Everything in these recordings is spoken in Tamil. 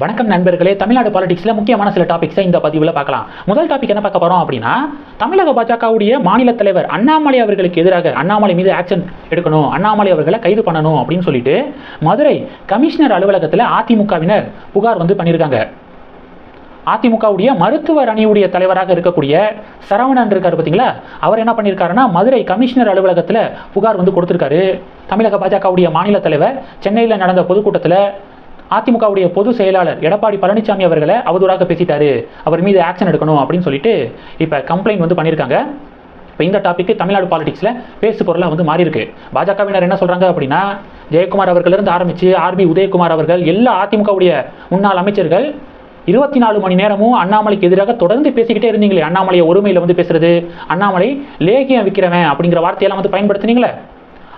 வணக்கம் நண்பர்களே. தமிழ்நாடு பாலிடிக்ஸில் முக்கியமான சில டாபிக்ஸை இந்த பதிவில் பார்க்கலாம். முதல் டாபிக் என்ன பார்க்க போகிறோம் அப்படின்னா தமிழக பாஜகவுடைய மாநில தலைவர் அண்ணாமலை அவர்களுக்கு எதிராக அண்ணாமலை மீது ஆக்ஷன் எடுக்கணும் அண்ணாமலை அவர்களை கைது பண்ணணும் அப்படின்னு சொல்லிட்டு மதுரை கமிஷனர் அலுவலகத்தில் அதிமுகவினர் புகார் வந்து பண்ணியிருக்காங்க. அதிமுகவுடைய மருத்துவர் அணியுடைய தலைவராக இருக்கக்கூடிய சரவணன் இருக்கார் பார்த்தீங்களா? அவர் என்ன பண்ணியிருக்காருன்னா மதுரை கமிஷனர் அலுவலகத்தில் புகார் வந்து கொடுத்துருக்காரு. தமிழக பாஜகவுடைய மாநில தலைவர் சென்னையில் நடந்த பொதுக்கூட்டத்தில் அதிமுகவுடைய பொதுச் செயலாளர் எடப்பாடி பழனிசாமி அவர்களை அவதூறாக பேசிட்டாரு. அவர் மீது ஆக்ஷன் எடுக்கணும் அப்படின்னு சொல்லிட்டு இப்போ கம்ப்ளைண்ட் வந்து பண்ணியிருக்காங்க இப்போ இந்த டாபிக் தமிழ்நாடு பாலிடிக்ஸில் பேசு பொருளாக வந்து மாறி இருக்கு பாஜகவினர் என்ன சொல்கிறாங்க அப்படின்னா ஜெயக்குமார் அவர்களிருந்து ஆரம்பித்து ஆர்பி உதயகுமார் அவர்கள் எல்லா அதிமுகவுடைய முன்னாள் அமைச்சர்கள் இருபத்தி நாலு மணி நேரமும் அண்ணாமலைக்கு எதிராக தொடர்ந்து பேசிக்கிட்டே இருந்தீங்களே. அண்ணாமலையை ஒருமையில் வந்து பேசுறது அண்ணாமலை லேகியம் விற்கிறவன் அப்படிங்கிற வார்த்தையெல்லாம் வந்து பயன்படுத்துனீங்களே.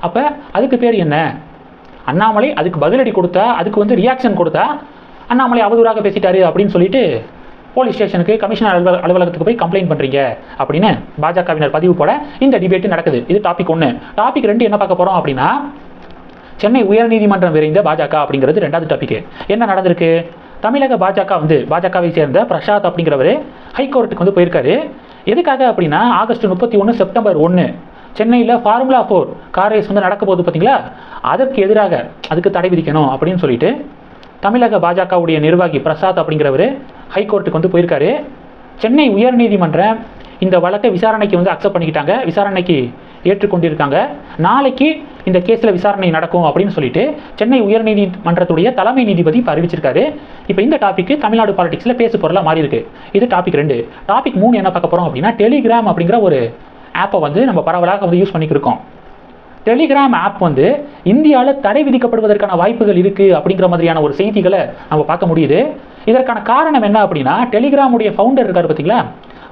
அப்போ அதுக்கு பேர் என்ன? அண்ணாமலை அதுக்கு பதிலடி கொடுத்தா அதுக்கு வந்து ரியாக்ஷன் கொடுத்தா அண்ணாமலை அவதூறாக பேசிட்டாரு அப்படின்னு சொல்லிட்டு போலீஸ் ஸ்டேஷனுக்கு கமிஷனர் அலுவல அலுவலகத்துக்கு போய் கம்ப்ளைண்ட் பண்ணுறீங்க அப்படின்னு பாஜகவினர் பதிவு போட இந்த டிபேட் நடக்குது. இது டாபிக் ஒன்று டாபிக் ரெண்டு என்ன பார்க்க போகிறோம் அப்படின்னா சென்னை உயர்நீதிமன்றம் விரைந்த பாஜக அப்படிங்கிறது ரெண்டாவது டாபிக் என்ன நடந்திருக்கு? தமிழக பாஜக வந்து பாஜகவை சேர்ந்த பிரசாத் அப்படிங்கிறவர் ஹைகோர்ட்டுக்கு வந்து போயிருக்காரு. எதுக்காக அப்படின்னா ஆகஸ்ட் முப்பத்தி ஒன்று செப்டம்பர் ஒன்று சென்னையில் ஃபார்முலா ஃபோர் கார் ரேஸ் வந்து நடக்க போகுது பார்த்தீங்களா அதற்கு எதிராக அதுக்கு தடை விதிக்கணும் அப்படின்னு சொல்லிட்டு தமிழக பாஜகவுடைய நிர்வாகி பிரசாத் அப்படிங்கிறவர் ஹைகோர்ட்டுக்கு வந்து போயிருக்காரு. சென்னை உயர்நீதிமன்றம் இந்த வழக்கை விசாரணைக்கு வந்து அக்செப்ட் பண்ணிக்கிட்டாங்க. விசாரணைக்கு ஏற்றுக்கொண்டிருக்காங்க. நாளைக்கு இந்த கேஸில் விசாரணை நடக்கும் அப்படின்னு சொல்லிட்டு சென்னை உயர்நீதிமன்றத்துடைய தலைமை நீதிபதி இப்போ அறிவிச்சிருக்காரு. இப்போ இந்த டாபிக் தமிழ்நாடு பாலிடிக்ஸில் பேசு பொருளாக மாறி இருக்கு இது டாபிக் ரெண்டு. டாபிக் மூணு என்ன பார்க்க போகிறோம் அப்படின்னா டெலிகிராம் அப்படிங்கிற ஒரு ஆப்பை வந்து நம்ம பரவலாக வந்து யூஸ் பண்ணிக்கிருக்கோம் டெலிகிராம் ஆப் வந்து இந்தியாவில் தடை விதிக்கப்படுவதற்கான வாய்ப்புகள் இருக்குது அப்படிங்கிற மாதிரியான ஒரு செய்திகளை நம்ம பார்க்க முடியுது. இதற்கான காரணம் என்ன அப்படின்னா டெலிகிராமுடைய ஃபவுண்டர் இருக்கார் பார்த்தீங்களா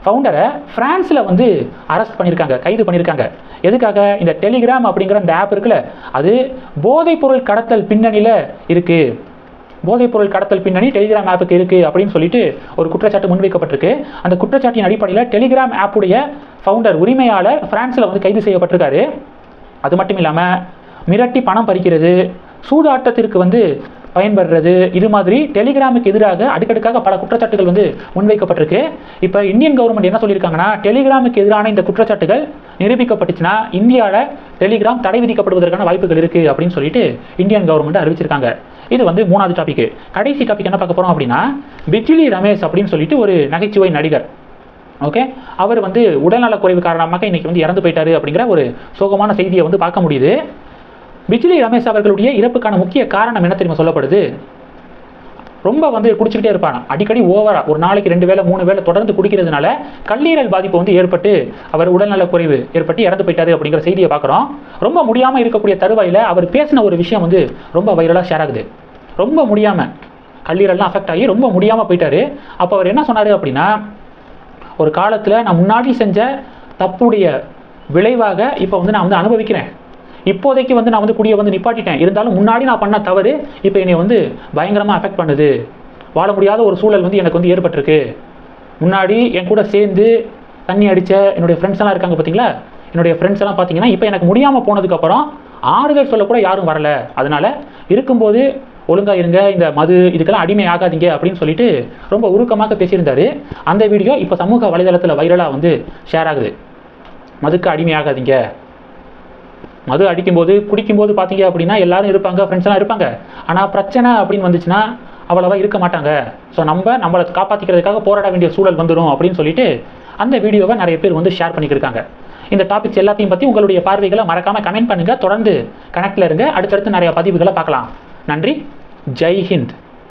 ஃபவுண்டரை ஃப்ரான்ஸில் வந்து அரெஸ்ட் பண்ணியிருக்காங்க கைது பண்ணியிருக்காங்க எதுக்காக? இந்த டெலிகிராம் அப்படிங்கிற அந்த ஆப் இருக்குல்ல அது போதைப்பொருள் கடத்தல் பின்னணியில் இருக்குது போதைப்பொருள் கடத்தல் பின்னணி டெலிகிராம் ஆப்புக்கு இருக்குது அப்படின்னு சொல்லிட்டு ஒரு குற்றச்சாட்டு முன்வைக்கப்பட்டிருக்கு. அந்த குற்றச்சாட்டின் அடிப்படையில் டெலிகிராம் ஆப்புடைய ஃபவுண்டர் உரிமையாளர் பிரான்ஸில் வந்து கைது செய்யப்பட்டிருக்காரு. அது மட்டும் இல்லாமல் மிரட்டி பணம் பறிக்கிறது சூதாட்டத்திற்கு வந்து பயன்படுறது இது மாதிரி டெலிகிராமுக்கு எதிராக அடுக்கடுக்காக பல குற்றச்சாட்டுகள் வந்து முன்வைக்கப்பட்டிருக்கு. இப்போ இந்தியன் கவர்மெண்ட் என்ன சொல்லியிருக்காங்கன்னா டெலிகிராமுக்கு எதிரான இந்த குற்றச்சாட்டுகள் நிரூபிக்கப்பட்டுச்சுன்னா இந்தியாவில் டெலிகிராம் தடை விதிக்கப்படுவதற்கான வாய்ப்புகள் இருக்குது அப்படின்னு சொல்லிட்டு இந்தியன் கவர்மெண்ட் அறிவிச்சிருக்காங்க. இது வந்து மூணாவது டாபிக் கடைசி டாபிக் என்ன பார்க்க போகிறோம் அப்படின்னா பிஜிலி ரமேஷ் அப்படின்னு சொல்லிட்டு ஒரு நகைச்சுவை நடிகர். ஓகே அவர் வந்து உடல்நலக் குறைவு காரணமாக இன்னைக்கு வந்து இறந்து போயிட்டாரு அப்படிங்கிற ஒரு சோகமான செய்தியை வந்து பார்க்க முடியுது. பிஜிலி ரமேஷ் அவர்களுடைய இறப்புக்கான முக்கிய காரணம் என்ன தெரியுமா சொல்லப்படுது? ரொம்ப வந்து குடிச்சிக்கிட்டே இருப்பாங்க அடிக்கடி ஓவரா. ஒரு நாளைக்கு ரெண்டு வேளை மூணு வேளை தொடர்ந்து குடிக்கிறதுனால கல்லீரல் பாதிப்பு வந்து ஏற்பட்டு அவர் உடல்நலக் குறைவு ஏற்பட்டு இறந்து போயிட்டாரு அப்படிங்கிற செய்தியை பார்க்குறோம். ரொம்ப முடியாமல் இருக்கக்கூடிய தருவாயில் அவர் பேசின ஒரு விஷயம் வந்து ரொம்ப வைரலாக ஷேர் ஆகுது. ரொம்ப முடியாமல் கல்லீரல்லாம் அஃபெக்ட் ஆகி ரொம்ப முடியாமல் போயிட்டாரு. அப்போ அவர் என்ன சொன்னார் அப்படின்னா ஒரு காலத்தில் நான் முன்னாடி செஞ்ச தப்புடைய விளைவாக இப்போ வந்து நான் வந்து அனுபவிக்கிறேன். இப்போதைக்கு வந்து நான் வந்து குடியை வந்து நிப்பாட்டிட்டேன். இருந்தாலும் முன்னாடி நான் பண்ண தவறு இப்போ என்னை வந்து பயங்கரமாக அஃபெக்ட் பண்ணுது. வாழ முடியாத ஒரு சூழல் வந்து எனக்கு வந்து ஏற்பட்டிருக்கு. முன்னாடி என் கூட சேர்ந்து தண்ணி அடித்த என்னுடைய ஃப்ரெண்ட்ஸ் எல்லாம் இருக்காங்க பார்த்தீங்களா என்னுடைய ஃப்ரெண்ட்ஸ் எல்லாம் பார்த்தீங்கன்னா இப்போ எனக்கு முடியாமல் போனதுக்கப்புறம் ஆறுதல் சொல்லக்கூட யாரும் வரல. அதனால் இருக்கும்போது ஒழுங்காக இருங்க இந்த மது இதுக்கெல்லாம் அடிமை ஆகாதீங்க அப்படின்னு சொல்லிட்டு ரொம்ப உருக்கமாக பேசியிருந்தாரு. அந்த வீடியோ இப்போ சமூக வலைதளத்தில் வைரலாக வந்து ஷேர் ஆகுது. மதுக்கு அடிமை ஆகாதீங்க மது அடிக்கும்போது குடிக்கும்போது பார்த்தீங்க அப்படின்னா எல்லாரும் இருப்பாங்க ஃப்ரெண்ட்ஸ் எல்லாம் இருப்பாங்க. ஆனால் பிரச்சனை அப்படின்னு வந்துச்சுன்னா அவ்வளோவா இருக்க மாட்டாங்க. ஸோ நம்ம நம்மளை காப்பாற்றிக்கிறதுக்காக போராட வேண்டிய சூழல் வந்துடும் அப்படின்னு சொல்லிட்டு அந்த வீடியோவை நிறைய பேர் வந்து ஷேர் பண்ணிக்கிருக்காங்க. இந்த டாபிக்ஸ் எல்லாத்தையும் பற்றி உங்களுடைய பார்வைகளை மறக்காமல் கமெண்ட் பண்ணுங்கள் தொடர்ந்து கனெக்டில் இருங்க. அடுத்தடுத்து நிறைய பதிவுகளை பார்க்கலாம். நன்றி. ஜெய் ஹிந்த்.